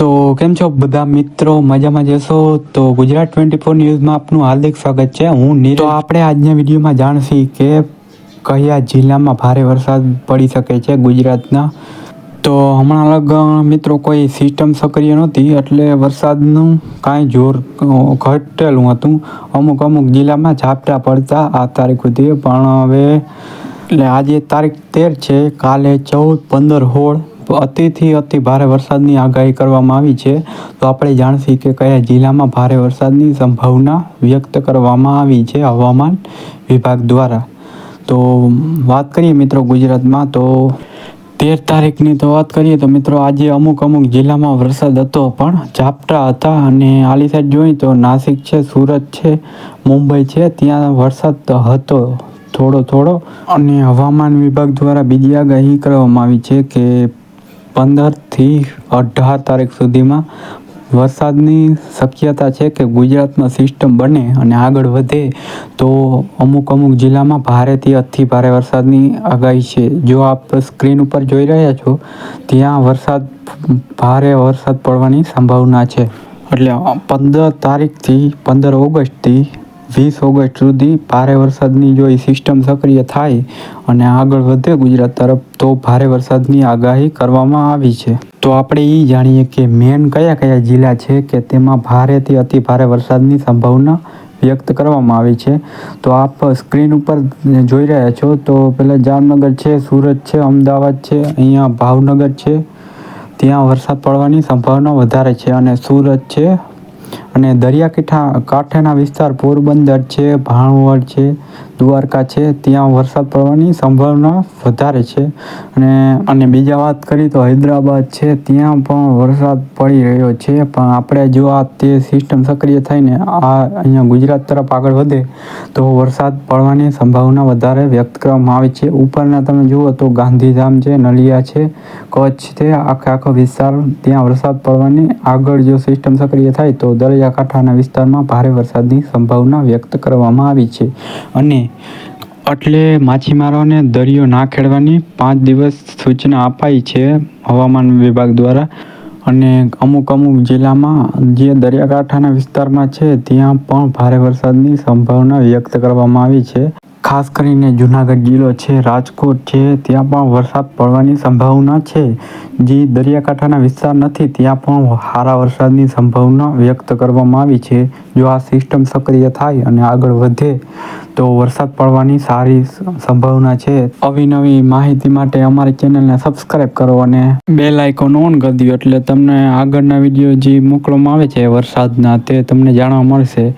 તો કેમ છો બધા મિત્રો? મજામાં જશો તો ગુજરાત ટ્વેન્ટી ફોર ન્યૂઝમાં આપનું હાર્દિક સ્વાગત છે. હું નીરજ. તો આપણે આજના વિડીયોમાં જાણશી કે કયા જિલ્લામાં ભારે વરસાદ પડી શકે છે ગુજરાતના? તો હમણાં અલગ મિત્રો કોઈ સિસ્ટમ સક્રિય નહોતી એટલે વરસાદનું કાંઈ જોર ઘટેલું હતું. અમુક અમુક જિલ્લામાં ઝાપટા પડતા આ તારીખ સુધી. પણ હવે, એટલે આજે તારીખ તેર છે. કાલે ચૌદ, પંદર, સોળ અતિથી અતિ ભારે વરસાદની આગાહી કરવામાં આવી છે, તો આપણે જાણશી કે કયા જિલ્લામાં ભારે વરસાદની સંભાવના વ્યક્ત કરવામાં આવી છે હવામાન વિભાગ દ્વારા. તો વાત કરીએ મિત્રો ગુજરાતમાં, તો તેર તારીખની તો વાત કરીએ, તો મિત્રો આજે અમુક અમુક જિલ્લામાં વરસાદ હતો, પણ ઝાપટા હતા અને આલી સાઈડ જોઈએ તો નાસિક છે, સુરત છે, મુંબઈ છે, ત્યાં વરસાદ હતો થોડો થોડો. અને હવામાન વિભાગ દ્વારા બીજી આગાહી કરવામાં આવી છે કે પંદરથી અઢાર તારીખ સુધીમાં વરસાદની શક્યતા છે કે ગુજરાતમાં સિસ્ટમ બને અને આગળ વધે તો અમુક અમુક જિલ્લામાં ભારેથી અતિ ભારે વરસાદની આગાહી છે. જો આપ સ્ક્રીન ઉપર જોઈ રહ્યા છો, ત્યાં વરસાદ, ભારે વરસાદ પડવાની સંભાવના છે. એટલે પંદર તારીખથી પંદર ઓગસ્ટથી વીસ ઓગસ્ટ સુધી ભારે વરસાદની જો એ સિસ્ટમ સક્રિય થાય અને આગળ વધે ગુજરાત તરફ, તો ભારે વરસાદની આગાહી કરવામાં આવી છે. તો આપણે એ જાણીએ કે મેન કયા કયા જિલ્લા છે કે તેમાં ભારેથી અતિ ભારે વરસાદની સંભાવના વ્યક્ત કરવામાં આવી છે. તો આપ સ્ક્રીન ઉપર જોઈ રહ્યા છો, તો પહેલાં જામનગર છે, સુરત છે, અમદાવાદ છે, અહીંયા ભાવનગર છે. ત્યાં વરસાદ પડવાની સંભાવના વધારે છે અને સુરત છે અને દરિયાકાંઠા કાંઠાના વિસ્તાર પોરબંદર છે ભાણવડ છે દ્વારકા છે, ત્યાં વરસાદ પડવાની સંભાવના વધારે છે. અને અને બીજા વાત કરી તો હૈદરાબાદ છે, ત્યાં પણ વરસાદ પડી રહ્યો છે. પણ આપણે જો આ તે સિસ્ટમ સક્રિય થઈને આ અહીંયા ગુજરાત તરફ આગળ વધે, તો વરસાદ પડવાની સંભાવના વધારે વ્યક્ત કરવામાં આવે છે. ઉપરના તમે જુઓ તો ગાંધીધામ છે, નલિયા છે, કચ્છ છે, આખે આખો વિસ્તાર ત્યાં વરસાદ પડવાની આગળ જો સિસ્ટમ સક્રિય થાય, તો દરિયાકાંઠાના વિસ્તારમાં ભારે વરસાદની સંભાવના વ્યક્ત કરવામાં આવી છે. અને એટલે માછીમારોને દરિયો ના ખેડવાની પાંચ દિવસ સૂચના અપાઈ છે હવામાન વિભાગ દ્વારા. અને અમુક અમુક જિલ્લામાં જે દરિયાકાંઠાના વિસ્તારમાં છે, ત્યાં પણ ભારે વરસાદની સંભાવના વ્યક્ત કરવામાં આવી છે. ખાસ કરીને જૂનાગઢ જિલ્લો છે, રાજકોટ છે, ત્યાં પણ વરસાદ પડવાની સંભાવના છે. જે દરિયાકાંઠાના વિસ્તાર નથી, ત્યાં પણ સારા વરસાદની સંભાવના વ્યક્ત કરવામાં આવી છે. જો આ સિસ્ટમ સક્રિય થાય અને આગળ વધે, તો વરસાદ પડવાની સારી સંભાવના છે. અવિનવી માહિતી માટે અમારી ચેનલને સબસ્ક્રાઈબ કરો અને બેલ આઇકોન ઓન કરી દો, એટલે તમને આગળના વીડિયો જે મોકલવામાં આવે છે વરસાદના, તે તમને જાણવા મળશે.